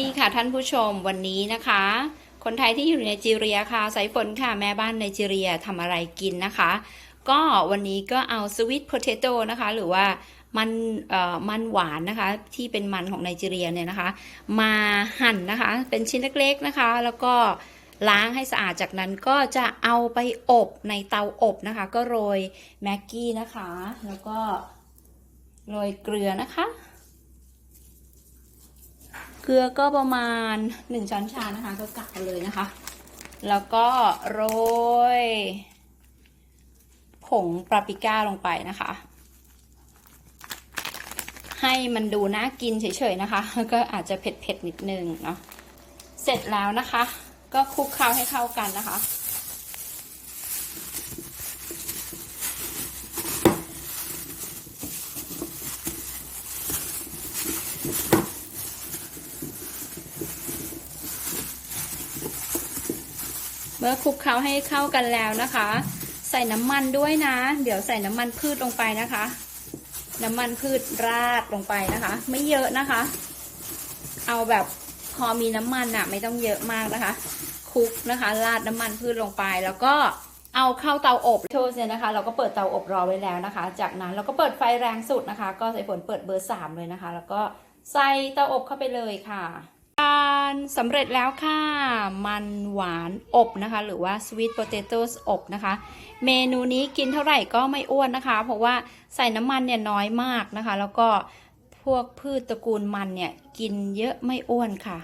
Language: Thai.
ดีค่ะท่านผู้ชมวันนี้นะคะ คนไทยที่อยู่ในจีเรียค่ะสายฝนค่ะแม่บ้านไนจีเรียทำอะไรกินนะคะ ก็วันนี้ก็เอาสวิตโพเทโต้นะคะ หรือว่ามันเอ่อมันหวานนะคะ ที่เป็นมันของไนจีเรียเนี่ยนะคะ มาหั่นนะคะ เป็นชิ้นเล็กๆนะคะ แล้วก็ล้างให้สะอาดจากนั้นก็จะเอาไปอบในเตาอบนะคะ ก็โรยแม็กกี้นะคะ แล้วก็โรยเกลือนะคะ เกลือก็ประมาณ 1 ช้อนชานะคะ ก็กะเอาเลยนะคะ แล้วก็โรย ผงปาปริก้าลงไปนะคะ ให้มันดูน่ากินเฉยๆนะคะแล้วก็อาจจะเผ็ดๆนิดนึงเนาะเสร็จแล้วนะคะ ก็คลุกเคล้าให้เข้ากันนะคะ เมื่อคลุกเคล้าให้เข้ากันแล้วนะคะ ใส่น้ำมันด้วยนะ เดี๋ยวใส่น้ำมันพืชลงไปนะคะ น้ำมันพืชราดลงไปนะคะ ไม่เยอะนะคะ เอาแบบพอมีน้ำมันอะไม่ต้องเยอะมากนะคะคลุกนะคะ ราดน้ำมันพืชลงไปแล้วก็เอาเข้าเตาอบโทสเนี่ยนะคะ เราก็เปิดเตาอบรอไว้แล้วนะคะ จากนั้นเราก็เปิดไฟแรงสุดนะคะ ก็ใส่ผลเปิดเบอร์สามเลยนะคะ แล้วก็ใส่เตาอบเข้าไปเลยค่ะานสำเร็จแล้วค่ะ มันหวานอบนะคะ หรือว่า sweet potatoes อบนะคะ เมนูนี้กินเท่าไหร่ก็ไม่อ้วนนะคะ เพราะว่าใส่น้ำมันเนี่ยน้อยมากนะคะ แล้วก็พวกพืชตระกูลมันเนี่ยกินเยอะไม่อ้วนค่ะ